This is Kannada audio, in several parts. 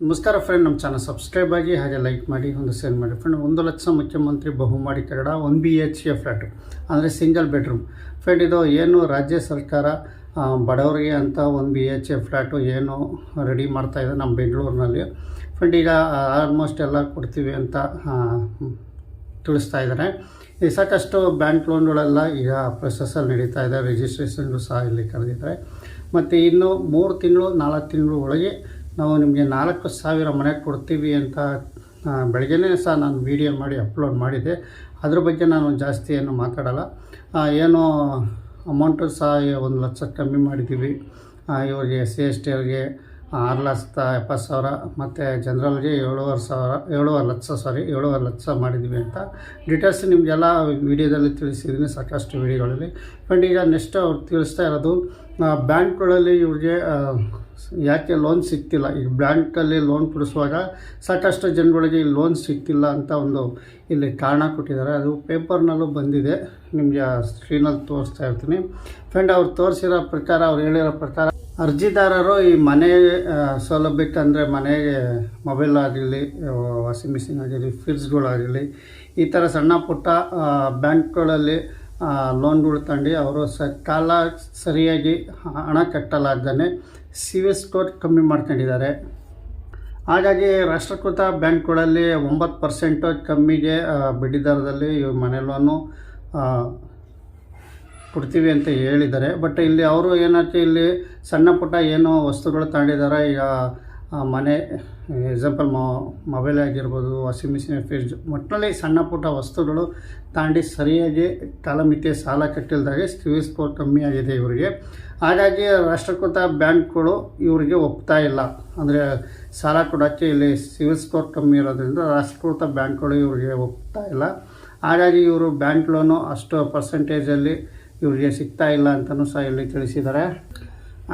ನಮಸ್ಕಾರ ಫ್ರೆಂಡ್ ನಮ್ಮ ಚಾನಲ್ ಸಬ್ಸ್ಕ್ರೈಬ್ ಆಗಿ ಹಾಗೆ ಲೈಕ್ ಮಾಡಿ, ಒಂದು ಶೇರ್ ಮಾಡಿ. ಫ್ರೆಂಡ್ ಒಂದು ಲಕ್ಷ ಮುಖ್ಯಮಂತ್ರಿ ಬಹುಮಾಡಿ Kannada one B H A flat ಅಂದರೆ ಸಿಂಗಲ್ ಬೆಡ್ರೂಮ್ ಫ್ರೆಂಡ್ ಇದು ಏನು ರಾಜ್ಯ ಸರ್ಕಾರ ಬಡವರಿಗೆ ಅಂತ one B H A flat ಏನು ರೆಡಿ ಮಾಡ್ತಾ ಇದೆ ನಮ್ಮ ಬೆಂಗಳೂರಿನಲ್ಲಿ. ಫ್ರೆಂಡ್ ಈಗ ಆಲ್ಮೋಸ್ಟ್ ಎಲ್ಲ ಕೊಡ್ತೀವಿ ಅಂತ ತಿಳಿಸ್ತಾ ಇದ್ದಾರೆ. ಈ ಸಾಕಷ್ಟು ಬ್ಯಾಂಕ್ ಲೋನ್ಗಳೆಲ್ಲ ಈಗ ಪ್ರೊಸೆಸಲ್ಲಿ ನಡೀತಾ ಇದೆ ರಿಜಿಸ್ಟ್ರೇಷನ್ಗೂ ಸಹ ಇಲ್ಲಿ ಕರೆದಿದ್ದಾರೆ. ಮತ್ತು ಇನ್ನು ಮೂರು ತಿಂಗಳು, ನಾಲ್ಕು ತಿಂಗಳು ಒಳಗೆ ನಾವು ನಿಮಗೆ ನಾಲ್ಕು ಸಾವಿರ ಮನೆ ಕೊಡ್ತೀವಿ ಅಂತ ಬೆಳಗ್ಗೆನೇ ಸಹ ನಾನು ವಿಡಿಯೋ ಮಾಡಿ ಅಪ್ಲೋಡ್ ಮಾಡಿದೆ. ಅದ್ರ ಬಗ್ಗೆ ನಾನು ಜಾಸ್ತಿ ಏನು ಮಾತಾಡಲ್ಲ. ಏನು ಅಮೌಂಟು ಸಹ ಒಂದು ಲಕ್ಷ ಕಮ್ಮಿ ಮಾಡಿದ್ದೀವಿ. ಇವರಿಗೆ, ಸಿ ಎಸ್ ಟಿ ಅವ್ರಿಗೆ ಆರು ಲಕ್ಷದ ಎಪ್ಪತ್ತು ಸಾವಿರ ಮತ್ತು ಜನರಲ್ಗೆ ಏಳುವರೆ ಸಾವಿರ, ಏಳುವರೆ ಲಕ್ಷ ಸಾರಿ ಏಳುವರೆ ಲಕ್ಷ ಮಾಡಿದ್ದೀವಿ ಅಂತ ಡೀಟೇಲ್ಸ್ ನಿಮಗೆಲ್ಲ ವಿಡಿಯೋದಲ್ಲಿ ತಿಳಿಸಿದ್ದೀನಿ, ಸಾಕಷ್ಟು ವಿಡಿಯೋಗಳಲ್ಲಿ. ಫ್ರೆಂಡ್ ಈಗ ನೆಕ್ಸ್ಟ್ ಅವ್ರು ತಿಳಿಸ್ತಾ ಇರೋದು ಬ್ಯಾಂಕ್ಗಳಲ್ಲಿ ಇವ್ರಿಗೆ ಯಾಕೆ ಲೋನ್ ಸಿಗ್ತಿಲ್ಲ? ಈಗ ಬ್ಯಾಂಕಲ್ಲಿ ಲೋನ್ ಕೊಡಿಸುವಾಗ ಸಾಕಷ್ಟು ಜನಗಳಿಗೆ ಲೋನ್ ಸಿಗ್ತಿಲ್ಲ ಅಂತ ಒಂದು ಇಲ್ಲಿ ಕಾರಣ ಕೊಟ್ಟಿದ್ದಾರೆ. ಅದು ಪೇಪರ್ನಲ್ಲೂ ಬಂದಿದೆ. ನಿಮಗೆ ಸ್ಕ್ರೀನಲ್ಲಿ ತೋರಿಸ್ತಾ ಇರ್ತೀನಿ. ಫ್ರೆಂಡ್ ಅವ್ರು ತೋರಿಸಿರೋ ಪ್ರಕಾರ, ಅವ್ರು ಹೇಳಿರೋ ಪ್ರಕಾರ ಅರ್ಜಿದಾರರು ಈ ಮನೆ ಸೌಲಭ್ಯಕ್ಕೆ ಅಂದರೆ ಮನೆ ಮೊಬೈಲ್ ಆಗಿರಲಿ ವಾಷಿಂಗ್ ಮಿಷಿನ್ ಆಗಿರಲಿ ಫ್ರಿಡ್ಜ್ಗಳಾಗಿರಲಿ ಈ ಥರ ಸಣ್ಣ ಪುಟ್ಟ ಬ್ಯಾಂಕ್ಗಳಲ್ಲಿ ಲೋನ್ಗಳು ತಂದು ಅವರು ಸ, ಕಾಲ ಸರಿಯಾಗಿ ಹಣ ಕಟ್ಟಲಾಗ್ದೇ ಸಿವಿಲ್ ಸ್ಕೋರ್ ಕಮ್ಮಿ ಮಾಡ್ಕೊಂಡಿದ್ದಾರೆ. ಹಾಗಾಗಿ ರಾಷ್ಟ್ರೀಕೃತ ಬ್ಯಾಂಕ್ಗಳಲ್ಲಿ ಒಂಬತ್ತು ಪರ್ಸೆಂಟು ಕಮ್ಮಿಗೆ ಬಡ್ಡಿದರದಲ್ಲಿ ಮನೆ ಲೋನು ಕೊಡ್ತೀವಿ ಅಂತ ಹೇಳಿದ್ದಾರೆ. ಬಟ್ ಇಲ್ಲಿ ಅವರು ಏನಾಯ್ತು, ಇಲ್ಲಿ ಸಣ್ಣ ಪುಟ್ಟ ಏನು ವಸ್ತುಗಳು ತಗೊಂಡಿದ್ದಾರೆ. ಈಗ ಮನೆ ಎಕ್ಸಾಂಪಲ್ ಮೊಬೈಲ್ ಆಗಿರ್ಬೋದು, ವಾಷಿಂಗ್ ಮಿಷಿನ್ ಫ್ರಿಜ್ ಒಟ್ಟಿನಲ್ಲಿ ಸಣ್ಣ ಪುಟ್ಟ ವಸ್ತುಗಳು ತಾಂಡಿ ಸರಿಯಾಗಿ ಕಾಲಮಿತಿಯ ಸಾಲ ಕಟ್ಟಿಲ್ದಾಗೆ ಸಿವಿಲ್ ಸ್ಕೋರ್ ಕಮ್ಮಿ ಆಗಿದೆ ಇವರಿಗೆ. ಹಾಗಾಗಿ ರಾಷ್ಟ್ರೀಕೃತ ಬ್ಯಾಂಕ್ಗಳು ಇವರಿಗೆ ಒಪ್ತಾ ಇಲ್ಲ. ಅಂದರೆ ಸಾಲ ಕೊಡೋಕ್ಕೆ ಇಲ್ಲಿ ಸಿವಿಲ್ ಸ್ಕೋರ್ ಕಮ್ಮಿ ಇರೋದ್ರಿಂದ ರಾಷ್ಟ್ರೀಕೃತ ಬ್ಯಾಂಕ್ಗಳು ಇವರಿಗೆ ಒಪ್ತಾ ಇಲ್ಲ. ಹಾಗಾಗಿ ಇವರು ಬ್ಯಾಂಕ್ ಲೋನು ಅಷ್ಟು ಪರ್ಸೆಂಟೇಜಲ್ಲಿ ಇವರಿಗೆ ಸಿಗ್ತಾ ಇಲ್ಲ ಅಂತಲೂ ಸಹ ಇಲ್ಲಿ ತಿಳಿಸಿದ್ದಾರೆ.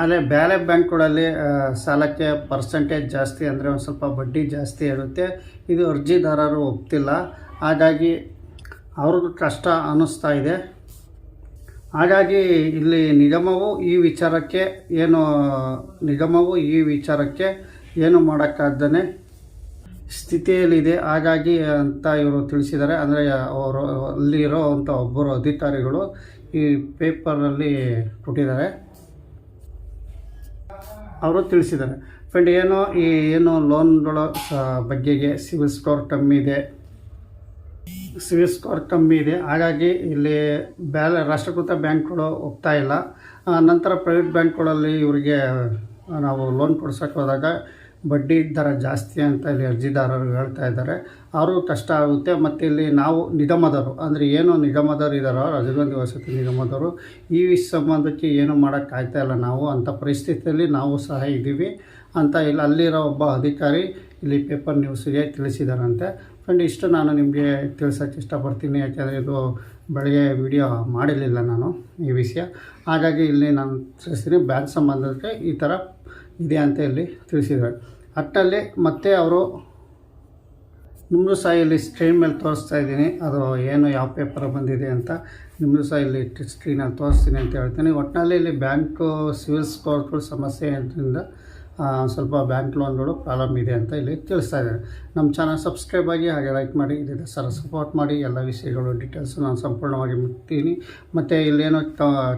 ಆದರೆ ಬೇರೆ ಬ್ಯಾಂಕ್ಗಳಲ್ಲಿ ಸಾಲಕ್ಕೆ ಪರ್ಸೆಂಟೇಜ್ ಜಾಸ್ತಿ ಅಂದರೆ ಒಂದು ಸ್ವಲ್ಪ ಬಡ್ಡಿ ಜಾಸ್ತಿ ಇರುತ್ತೆ. ಇದು ಅರ್ಜಿದಾರರು ಒಪ್ತಿಲ್ಲ. ಹಾಗಾಗಿ ಅವ್ರಿಗೂ ಕಷ್ಟ ಅನ್ನಿಸ್ತಾ ಇದೆ. ಹಾಗಾಗಿ ಇಲ್ಲಿ ನಿಗಮವು ಈ ವಿಚಾರಕ್ಕೆ ಏನು, ನಿಗಮವು ಈ ವಿಚಾರಕ್ಕೆ ಏನು ಮಾಡೋಕ್ಕಾಗ್ದೇ ಸ್ಥಿತಿಯಲ್ಲಿದೆ. ಹಾಗಾಗಿ ಅಂತ ಇವರು ತಿಳಿಸಿದ್ದಾರೆ. ಅಂದರೆ, ಅವರು ಅಲ್ಲಿರೋ ಅಂಥ ಒಬ್ಬರು ಅಧಿಕಾರಿಗಳು ಈ ಪೇಪರಲ್ಲಿ ಕೊಟ್ಟಿದ್ದಾರೆ. ಅವರು ತಿಳಿಸಿದ್ದಾರೆ. ಫ್ರೆಂಡ್, ಏನೋ ಈ, ಏನು ಲೋನ್ಗಳ ಬಗ್ಗೆಗೆ ಸಿವಿಲ್ ಸ್ಕೋರ್ ಕಮ್ಮಿ ಇದೆ. ಸಿವಿಲ್ ಸ್ಕೋರ್ ಕಮ್ಮಿ ಇದೆ. ಹಾಗಾಗಿ ಇಲ್ಲಿ ಬ್ಯಾಲೆ, ರಾಷ್ಟ್ರೀಕೃತ ಬ್ಯಾಂಕ್ಗಳು ಹೋಗ್ತಾ ಇಲ್ಲ. ನಂತರ ಪ್ರೈವೇಟ್ ಬ್ಯಾಂಕ್ಗಳಲ್ಲಿ ಇವರಿಗೆ ನಾವು ಲೋನ್ ಕೊಡ್ಸೋಕೆ ಹೋದಾಗ ಬಡ್ಡಿ ದರ ಜಾಸ್ತಿ ಅಂತ ಇಲ್ಲಿ ಅರ್ಜಿದಾರರು ಹೇಳ್ತಾ ಇದ್ದಾರೆ. ಅವರು ಕಷ್ಟ ಆಗುತ್ತೆ. ಮತ್ತು ಇಲ್ಲಿ ನಾವು ನಿಗಮದವರು, ಅಂದರೆ ಏನು ನಿಗಮದವರು ಇದ್ದಾರೋ ರಾಜೀವ್ ವಸತಿ ನಿಗಮದವರು, ಈ ಸಂಬಂಧಕ್ಕೆ ಏನು ಮಾಡೋಕ್ಕಾಗ್ತಾ ಇಲ್ಲ ನಾವು ಅಂಥ ಪರಿಸ್ಥಿತಿಯಲ್ಲಿ ನಾವು ಸಹ ಇದ್ದೀವಿ ಅಂತ ಇಲ್ಲಿ ಅಲ್ಲಿರೋ ಒಬ್ಬ ಅಧಿಕಾರಿ ಇಲ್ಲಿ ಪೇಪರ್ ನ್ಯೂಸ್ಗೆ ತಿಳಿಸಿದಾರಂತೆ. ಫ್ರೆಂಡ್ ಇಷ್ಟು ನಾನು ನಿಮಗೆ ತಿಳಿಸೋಕ್ಕೆ ಇಷ್ಟಪಡ್ತೀನಿ. ಯಾಕೆಂದರೆ ಇದು ಬೆಳಗ್ಗೆ ವಿಡಿಯೋ ಮಾಡಿರಲಿಲ್ಲ ನಾನು ಈ ವಿಷಯ. ಹಾಗಾಗಿ ಇಲ್ಲಿ ನಾನು ತಿಳಿಸ್ತೀನಿ. ಬ್ಯಾಂಕ್ ಸಂಬಂಧಕ್ಕೆ ಈ ಥರ ಇದೆ ಅಂತ ಇಲ್ಲಿ ತಿಳಿಸಿದ್ದಾರೆ. ಅಟ್ಟಲ್ಲಿ ಮತ್ತೆ ಅವರು ನಿಮ್ಮದು ಸಹ ಇಲ್ಲಿ ಸ್ಕ್ರೀನ್ ಮೇಲೆ ತೋರಿಸ್ತಾ ಇದ್ದೀನಿ. ಅದು ಏನು ಯಾವ ಪೇಪರ್ ಬಂದಿದೆ ಅಂತ ನಿಮ್ಮದು ಸಹ ಇಲ್ಲಿ ಸ್ಕ್ರೀನಲ್ಲಿ ತೋರಿಸ್ತೀನಿ ಅಂತ ಹೇಳ್ತೀನಿ. ಒಟ್ಟಿನಲ್ಲಿ ಇಲ್ಲಿ ಬ್ಯಾಂಕು ಸಿವಿಲ್ ಸ್ಕೋರ್ಗಳು ಸಮಸ್ಯೆ ಇದರಿಂದ ಸ್ವಲ್ಪ ಬ್ಯಾಂಕ್ ಲೋನ್ಗಳು ಪ್ರಾಬ್ಲಮ್ ಇದೆ ಅಂತ ಇಲ್ಲಿ ತಿಳಿಸ್ತಾ ಇದ್ದಾರೆ. ನಮ್ಮ ಚಾನಲ್ ಸಬ್ಸ್ಕ್ರೈಬ್ ಆಗಿ ಹಾಗೆ ಲೈಕ್ ಮಾಡಿ ಇದಿದೆ ಸರ್ ಸಪೋರ್ಟ್ ಮಾಡಿ, ಎಲ್ಲ ವಿಷಯಗಳು ಡೀಟೇಲ್ಸು ನಾನು ಸಂಪೂರ್ಣವಾಗಿ ಮುಟ್ತೀನಿ. ಮತ್ತು ಇಲ್ಲೇನೋ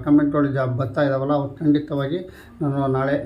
ಕಮೆಂಟ್ಗಳು ಜಾಬ್ ಬರ್ತಾ ಇದ್ದಾವಲ್ಲ ಅವು ಖಂಡಿತವಾಗಿ ನಾನು ನಾಳೆ